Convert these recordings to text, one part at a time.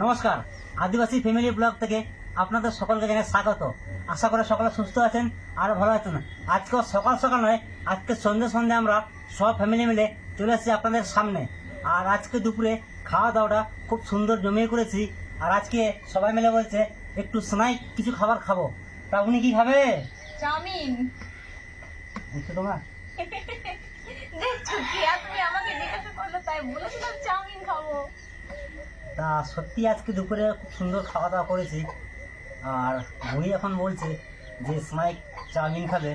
নমস্কার। আদিবাসী family blog থেকে আপনাদের সকলকে জানাই স্বাগত। আশা করে সকলে সুস্থ আছেন আর ভালো আছেন। আজকে সকাল সকাল নয় আজকে সন্ধ্যে সন্ধ্যে আমরা সব ফ্যামিলি মিলে চলে এসেছি আপনাদের সামনে। আর আজকে দুপুরে খাওয়া দাওয়াটা খুব সুন্দর জমিয়ে করেছি। আর আজকে সবাই মিলে বলছে একটু স্নাই কিছু খাবার খাব। তা উনি কি খাবে? চাউমিন। তোমরা? দেখছ কি? তুমি আমাকে জিজ্ঞাসা করলে তাই বলেছিলাম চাউমিন খাব। তা সত্যি আজকে দুপুরে খুব সুন্দর খাওয়া দাওয়া করেছি। আর বুড়ি এখন বলছে যে স্নাইক চাউমিন খাবে।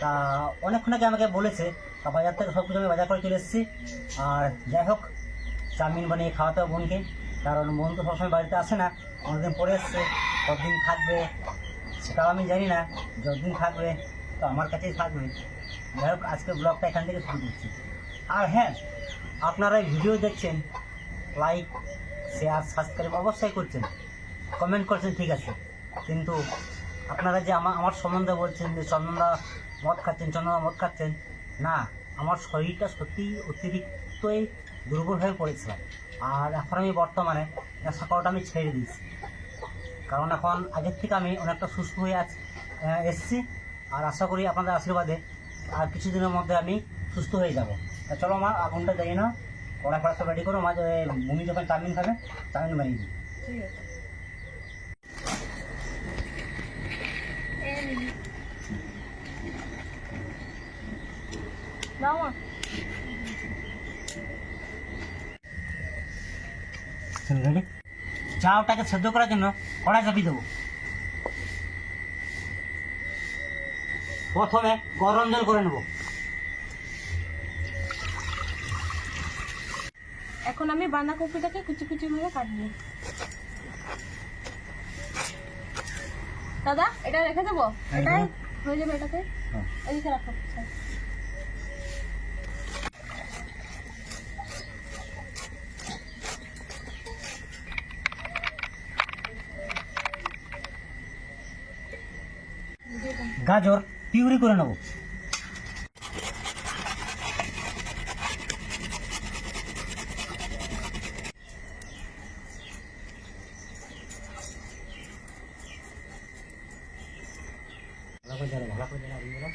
তা অনেকক্ষণ আগে আমাকে বলেছে, তা বাজার থেকে সব কিছু আমি বাজার করে চলে এসেছি। আর যাই হোক, চাউমিন বানিয়ে খাওয়াতে হবে বোনকে। কারণ বোন তো সবসময় বাড়িতে আসে না, অনেকদিন পরে এসছে, কতদিন থাকবে সেটাও আমি জানি না, যতদিন থাকবে তো আমার কাছেই থাকবে। যাই হোক আজকে ব্লগটা এখান থেকে শুরু করছি। আর হ্যাঁ আপনারা ভিডিও দেখছেন, লাইক শেয়ার সাবস্ক্রাইব অবশ্যই করছেন। কমেন্ট করছেন, ঠিক আছে। কিন্তু আপনারা যে আমার আমার সম্বন্ধে বলছেন যে চন্দনদা মদ খাচ্ছেন, চন্দনদা মদ খাচ্ছেন, না, আমার শরীরটা সত্যি অতিরিক্তই দুর্বল হয়ে পড়েছে। আর এখন আমি বর্তমানে নেশা করাটা আমি ছেড়ে দিয়েছি। কারণ এখন আগের থেকে আমি অনেকটা সুস্থ হয়ে আছি এসেছি। আর আশা করি আপনাদের আশীর্বাদে আর কিছুদিনের মধ্যে আমি সুস্থ হয়ে যাব। চলো আমার আগুনটা যাই না কড়া সব রেডি করো মা যে মুমি যখন চাউমিন খাবে চাউমিন বানিয়ে দিই। ঠিক আছে। দাও সেদ্ধ করার জন্য কড়াই চাপিয়ে দেবো। প্রথমে গরম জল করে নেব। এখন আমি বাঁধাকপিটাকে কুচি কুচি করে কাটবো। দাদা এটা রেখে দেবো? এটাই হয়ে যাবে এটাতে? হ্যাঁ। এদিকে রাখো। গাজর পিউরি করে নেব ভালো করে জ্বালো, ভালো করে জ্বালো, আগুন জ্বালো।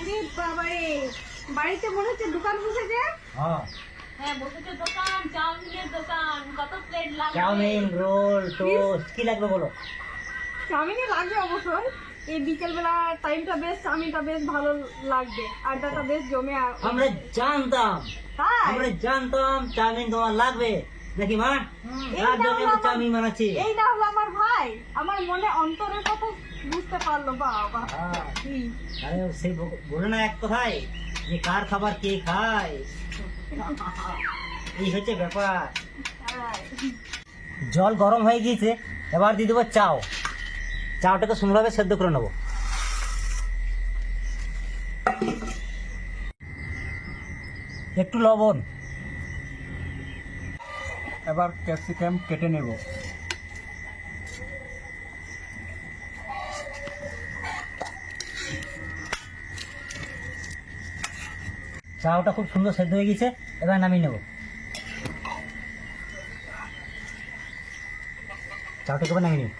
ওরে বাবারে বাড়িতে মনে হচ্ছে দোকান বসেছে হ্যাঁ হ্যাঁ বসেছে দোকান চাউমিনের দোকান কত প্লেট লাগবে? চাউমিন রোল টোস্ট কি লাগবে বলো? চাউমিনই লাগবে অবশ্যই। এই বিকেলবেলা টাইমটা বেশ চাউমিনটা বেশ ভালো লাগবে আড্ডাটা বেশ জমে আমরা জানতাম আমরা জানতাম চাউমিন তোমার লাগবে। নাকি মা? রাত চাউমিন বানাচ্ছি। এই না হলো আমার ভাই। আমার মনে অন্তরের কথা বুঝতে পারল বাবা। হ্যাঁ। সেই ব- বলে না এক কথায়। যে কার খাবার কে খায়? এই হচ্ছে ব্যাপার। জল গরম হয়ে গিয়েছে, এবার দিয়ে দেবো চাও। চাওটাকে সুন্দরভাবে সেদ্ধ করে নেব। একটু লবণ। এবার ক্যাপসিকাম কেটে নেব। চাওটা খুব সুন্দর সেদ্ধ হয়ে গেছে, এবার নামিয়ে নেব। চাওটাকে এবার নামিয়ে নিই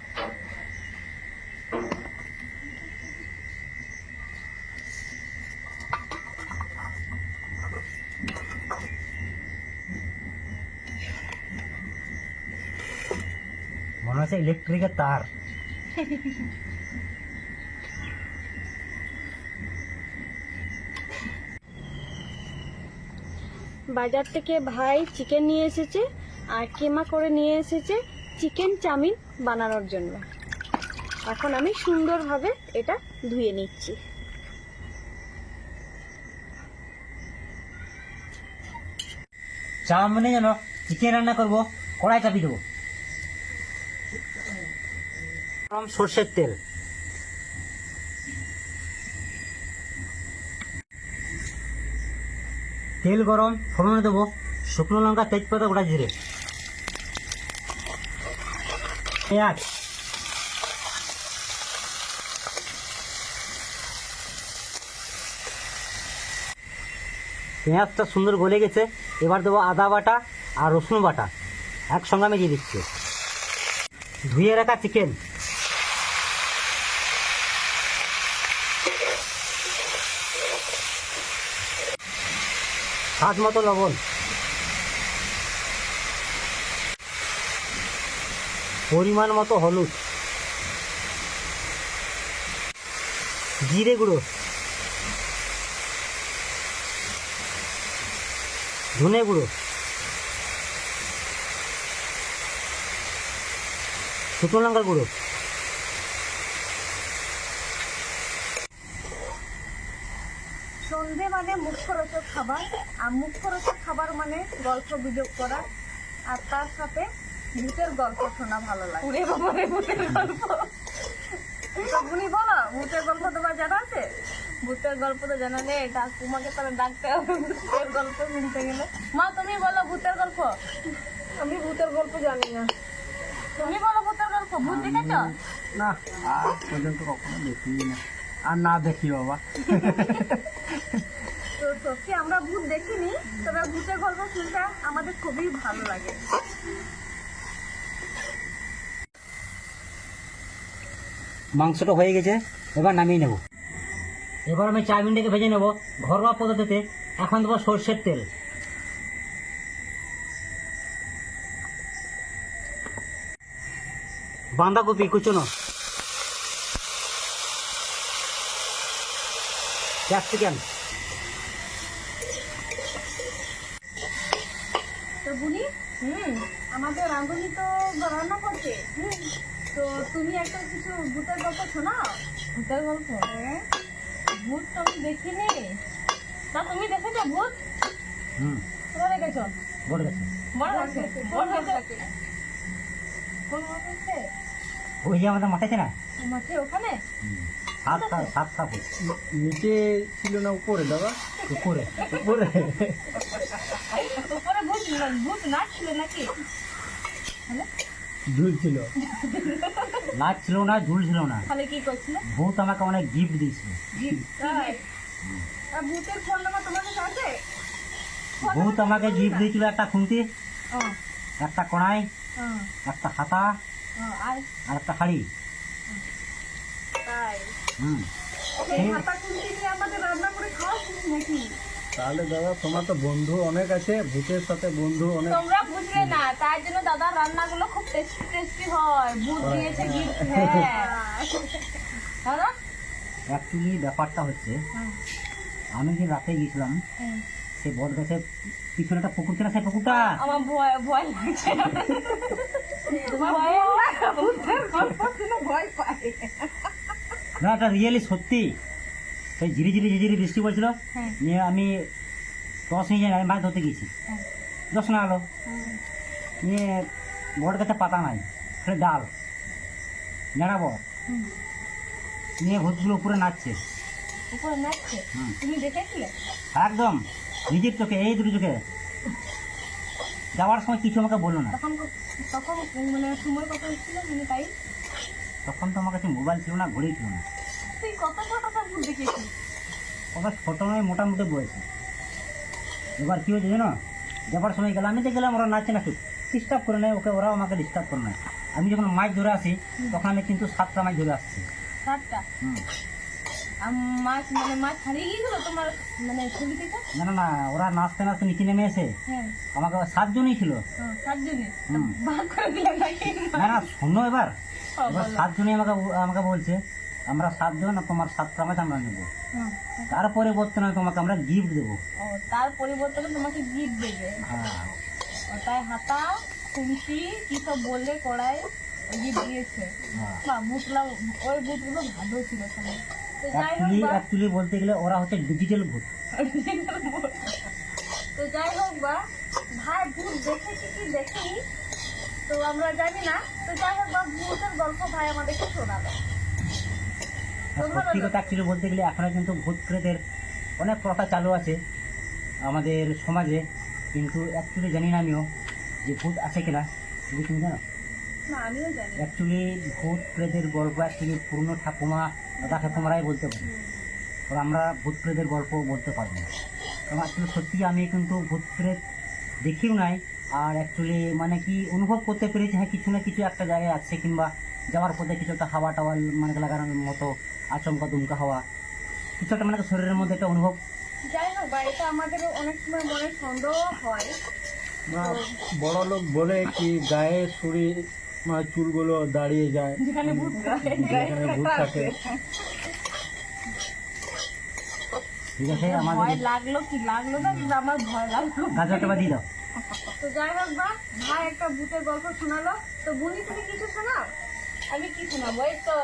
মনে হচ্ছে ইলেকট্রিকের তার। বাজার থেকে ভাই চিকেন নিয়ে এসেছে আর কেমা করে নিয়ে এসেছে চিকেন চাউমিন বানানোর জন্য। এখন আমি সুন্দরভাবে এটা ধুয়ে নিচ্ছি। চাউমিনে যেন চিকেন রান্না করব, কড়াই চাপিয়ে দেবো। সর্ষের তেল। তেল গরম ফোড়নে দেবো। শুকনো লঙ্কা, তেজপাতা গোটা জিরে। পেঁয়াজ। পেঁয়াজটা সুন্দর গলে গেছে। এবার দেবো আদা বাটা আর রসুন বাটা। একসঙ্গে আমি দিয়ে দিচ্ছি। ধুয়ে রাখা চিকেন স্বাদ মতো লবণ। পরিমাণ মতো হলুদ। জিরে গুঁড়ো। ধনে গুঁড়ো। শুকনো লঙ্কার গুঁড়ো। মানে মুখরোচক খাবার। আর মুখরোচক খাবার মানে গল্প গুজব করা। আর তার সাথে ভূতের গল্প শোনা ভালো লাগে। বাবারে ভূতের গল্প। উনি বলো ভূতের গল্প তোমার জানা আছে? ভূতের গল্প তো জানা নেই ঠাকুমাকে তাহলে ডাকতে হবে ভূতের গল্প শুনতে গেলে। মা তুমি বলো ভূতের গল্প। আমি ভূতের গল্প জানি না। তুমি বলো ভূতের গল্প ভূত দেখেছ? না আর পর্যন্ত কখনো দেখি না আর না দেখি বাবা। তো সত্যি আমরা ভূত দেখিনি, তবে ভূতের গল্প শুনতে আমাদের খুবই ভালো লাগে। মাংসটা হয়ে গেছে, এবার নামিয়ে নেব। এবার আমি চাউমিনটাকে ভেজে নেব ঘরোয়া পদ্ধতিতে। এখন দেবো সর্ষের তেল। বাঁধাকপি, কুচনো। ক্যাপসিকাম তো বুনি হুম আমাদের রাঁধুনি তো হুম তো তুমি একটা কিছু ভূতের গল্প শোনাও? ভূতের গল্প? ভূত তো আমি দেখিনি। তা তুমি দেখেছ ভূত? হুম। কোথায় দেখেছ? বড় গেছে। বড় আছে। বড় আছে। কোন মাঠে? ওই যে আমাদের মাঠে না? মাঠে ওখানে? সাত সাত সাত সাত নিচে ছিল না উপরে দাদা? উপরে উপরে। উপরে ভূত না- ভূত নাচছিল নাকি? ঝুলছিল নাচ ছিল না ঝুল ছিল না। তাহলে কি করছিল? ভূত আমাকে অনেক গিফট দিয়েছিল। ভূতের ফোন নাম্বার তোমার কাছে আছে? ভূত আমাকে গিফট দিয়েছিল একটা খুন্তি একটা কড়াই একটা হাতা আর? একটা হাড়ি হুম। সেই হাতা খুন্তি নিয়ে আমাদের রান্না করে খাওয়াচ্ছিস নাকি? তাহলে দাদা তোমার তো বন্ধু অনেক আছে ভূতের সাথে বন্ধু অনেক। তোমরা বুঝলে না তার জন্য দাদার রান্নাগুলো খুব টেস্টি টেস্টি হয়। ভূত দিয়েছে গিফট হ্যাঁ। দাদা? অ্যাকচুয়ালি ব্যাপারটা হচ্ছে আমি যে রাতে গিয়েছিলাম সে বট গাছের পিছনে একটা পুকুর ছিল সেই পুকুরটা। আমার ভয় ভয় লাগছে। তোমার ভয় ভয়? পাই না এটা রিয়েলি সত্যি। সেই ঝিরি ঝিরি ঝিরি বৃষ্টি পড়ছিল। হ্যাঁ। নিয়ে আমি দশ মিনিট আমি মাছ ধরতে গেছি হ্যাঁ। দশ না আলো। নিয়ে বট গাছে পাতা নাই খালি ডাল নেড়া বট নিয়ে ভূতগুলো উপরে নাচছে। উপরে নাচছে? তুমি দেখেছিলে? একদম নিজের চোখে এই দুটো চোখে। যাওয়ার সময় কিছু আমাকে বলল না। তখন তখন মানে সময় কত হচ্ছিল মানে তাই? তখন তো আমার কাছে মোবাইল ছিল না ঘড়ি ছিল না। তুই কত ছোটটা ভূত দেখেছিস? ওটা ছোট নয় মোটামুটি বয়সে এবার কি হয়েছে জানো? যাবার সময় গেলাম আমি তো গেলাম ওরা নাচে ডিস্টার্ব করে নেয় ওকে ওরাও আমাকে ডিস্টার্ব করে নেয়। আমি যখন মাছ ধরে আসি তখন আমি কিন্তু সাতটা মাছ ধরে আসছি। সাতটা? হুম। মাছ মানে মাছ হারিয়ে গিয়েছিল তোমার মানে না না না ওরা নাচতে নাচতে নিচে নেমে এসে হ্যাঁ। আমাকে সাতজনই ছিল। ও, সাতজনে হুম। ভাগ করে দিলে নাকি না না শোনো এবার। এবার। সাতজনই আমাকে আমাকে বলছে আমরা সাতজন আর তোমার সাতটা মাছ আমরা নেব। তার পরিবর্তনে তোমাকে আমরা গিফট দেবো। তার পরিবর্তনে তোমাকে গিফট দেবে। হ্যাঁ। তাই হাতা খুন্তি কি সব বললে কড়াই গিফট দিয়েছে। হ্যাঁ। বা বুটলা ওই বুটগুলো ভালো ছিল সবাই অ্যাকচুয়ালি অ্যাকচুয়ালি বলতে গেলে ওরা হচ্ছে ডিজিটাল ভূত। তো যাই হোক বা ভাই ভূত দেখেছি কি দেখিনি? তো আমরা জানি না। তো যাই হোক বা ভূতের গল্প ভাই আমাদেরকে শোনালো। সত্যি কথা অ্যাকচুয়ালি বলতে গেলে এখনও কিন্তু ভূত প্রেতের অনেক প্রথা চালু আছে আমাদের সমাজে কিন্তু অ্যাকচুয়ালি জানি না আমিও যে ভূত আছে কিনা। যদি তুমি জানো? অ্যাকচুয়ালি ভূত প্রেতের গল্প অ্যাকচুয়ালি পুরনো ঠাকুমা দাদা ঠাকুমারাই বলতে পারে। আর আমরা ভূত প্রেতের গল্প বলতে পারব না। কারণ আসলে সত্যি আমি কিন্তু ভূত প্রেত দেখিও নাই। আর অ্যাকচুয়ালি মানে কি অনুভব করতে পেরেছি হ্যাঁ কিছু না কিছু একটা জায়গায় আছে কিংবা যাওয়ার পথে কিছু একটা হাওয়া টাওয়া মানে লাগানোর মতো আচমকা দুমকা হাওয়া কিছু একটা মানে শরীরের মধ্যে একটা অনুভব। যাই হোক বা এটা আমাদের অনেক সময় মনে সন্দেহ হয়। না বড় লোক বলে কি গায়ে শরীর মানে চুলগুলো দাঁড়িয়ে যায় যেখানে ভূত যেখানে ভূত থাকে। ঠিক আছে আমাদের লাগল কি লাগল না? আমার ভয় লাগল। গাজরটা বা দিয়ে দাও। তো যাই হোক বা ভাই একটা ভূতের গল্প শোনালো। তো বুনি তুমি কিছু শোনাও? আমি কি শোনাবো? এই তো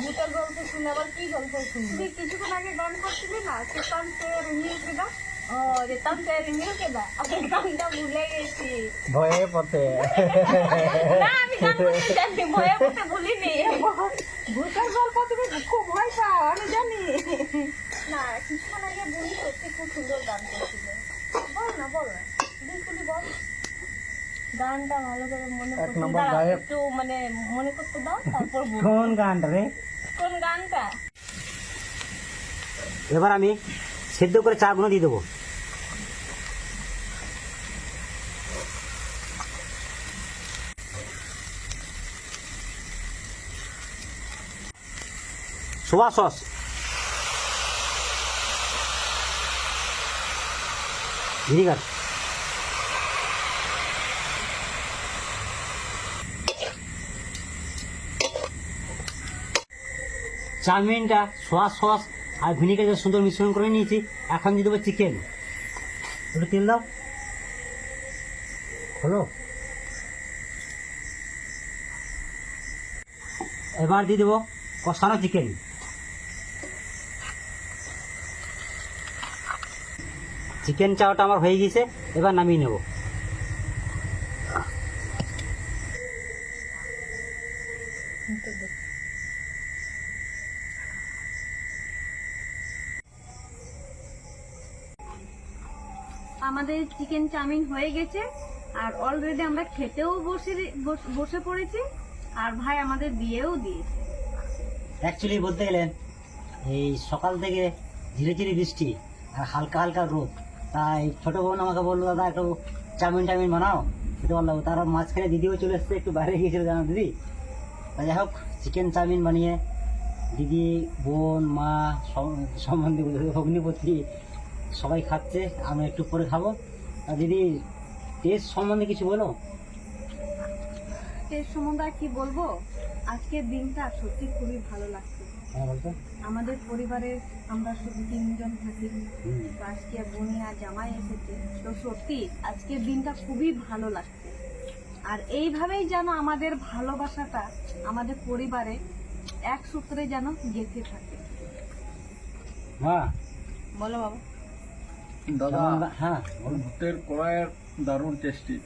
ভূতের গল্প শুনে কি গল্প শুনব? তুই কিছুক্ষণ আগে গান করছিলি না পেয়ে রিমিল কিনা ও যেতাম সে রিমিল কেদা আমি গানটা ভুলে গেছি। ভয়ে পথে। না আমি গান জানি ভয়ে পড়তে ভুলিনি। ভূতের গল্প তুমি খুব ভয় পাও আমি জানি। না কিছুক্ষণ আগে বুনি সত্যি খুব সুন্দর গান করছিল বল না বল না বিলকুলই বল গানটা ভালো করে মনে এক করতে নম্বর গায়ক। একটু মানে মনে করতে দাও তারপর কোন গানটা রে? কোন গানটা? এবার আমি সেদ্ধ করে চাগুলো দিয়ে দেবো। Soya sauce. ভিনিগার। চাউমিনটা সোয়া সস আর ভিনিগার সুন্দর মিশ্রণ করে নিয়েছি। এখন দিয়ে দেবো চিকেন একটু তেল দাও। হলো? এবার দিয়ে দেবো কষানো চিকেন চিকেন চাওটা আমার হয়ে গেছে, এবার নামিয়ে নেব আমাদের চাউমিন হয়ে গেছে। আর অলরেডি আমরা খেতেও বসে বস- পড়েছি। আর ভাই আমাদের দিয়েও দিয়েছে। অ্যাকচুয়ালি বলতে গেলেন এই সকাল থেকে ধীরে ধীরে বৃষ্টি আর হালকা হালকা রোদ। তাই ছোট বোন আমাকে বলল, দাদা, একটু চাউমিন টাউমিন বানাও। খেতে বলল, তার মাঝখানে দিদিও চলে এসছে, একটু বাইরে গিয়েছিল জানো দিদি? যাই হোক চিকেন চাউমিন বানিয়ে দিদি, বোন, মা, সম- সম্বন্ধী ভগ্নিপতি সবাই খাচ্ছে আমি একটু পরে খাব। দিদি টেস্ট সম্বন্ধে কিছু বলো। এর সম্বন্ধে আর কি বলব? আজকের দিনটা সত্যি খুবই ভালো লাগছে। হ্যাঁ আমাদের পরিবারে আমরা শুধু তিনজন থাকি। আজকে বোনি আর জামাই এসেছে। তো সত্যি আজকের দিনটা খুবই ভালো লাগছে। আর এইভাবেই যেন আমাদের ভালোবাসাটা আমাদের পরিবারে এক সূত্রে যেন গেঁথে থাকে। বলো বাবা। দাদা হ্যাঁ ভূতের কড়াইয়ের দারুণ টেস্টি।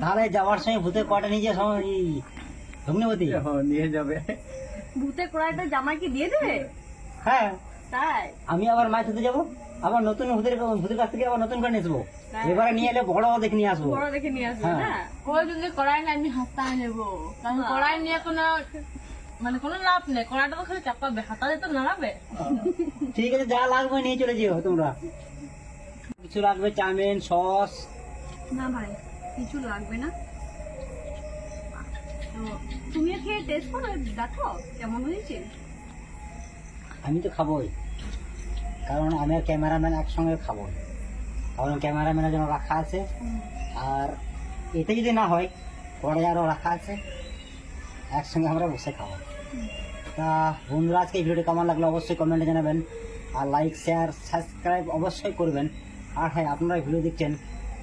তাহলে যাওয়ার সময় ভূতের কটা নিয়ে সময় নিয়ে যাবে। ভূতে কড়াইটা জামাইকে দিয়ে দেবে? হ্যাঁ। তাই? আমি আবার মাছ ধরতে যাব আবার নতুন ভূতের ভূতের কাছ থেকে আবার নতুন করে নিয়ে আসব। এবারে নিয়ে এলে বড় দেখে নিয়ে আসব। বড় দেখে নিয়ে আসবে হ্যাঁ। না? কই যদি কড়াই না আমি হাতা নেব। কারণ কড়াই নিয়ে কোনো মানে কোনো লাভ নেই কড়াইটা তো খালি চাপাবে হাতাতে তো নাড়াবে। ঠিক আছে যা লাগবে নিয়ে চলে যেও তোমরা। কিছু লাগবে চাউমিন সস? না ভাই কিছু লাগবে না। তো তুমিও খেয়ে টেস্ট করো দেখো কেমন হয়েছে। আমি তো খাবোই কারণ আমি আর ক্যামেরাম্যান একসঙ্গে খাব। কারণ ক্যামেরাম্যানের জন্য রাখা আছে। আর এতে যদি না হয় পরে আরও রাখা আছে। একসঙ্গে আমরা বসে খাব। তা বন্ধুরা, আজকে ভিডিওটি কেমন লাগল অবশ্যই কমেন্টে জানাবেন। আর লাইক শেয়ার সাবস্ক্রাইব অবশ্যই করবেন। আর হ্যাঁ আপনারা ভিডিও দেখছেন,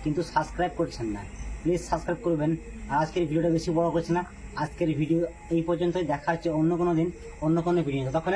কিন্তু সাবস্ক্রাইব করছেন না। প্লিজ সাবস্ক্রাইব করবেন। আর আজকের ভিডিওটা বেশি বড় করছে না। আজকের ভিডিও এই পর্যন্তই। দেখা হচ্ছে অন্য কোনো দিন, অন্য কোনো ভিডিও তখন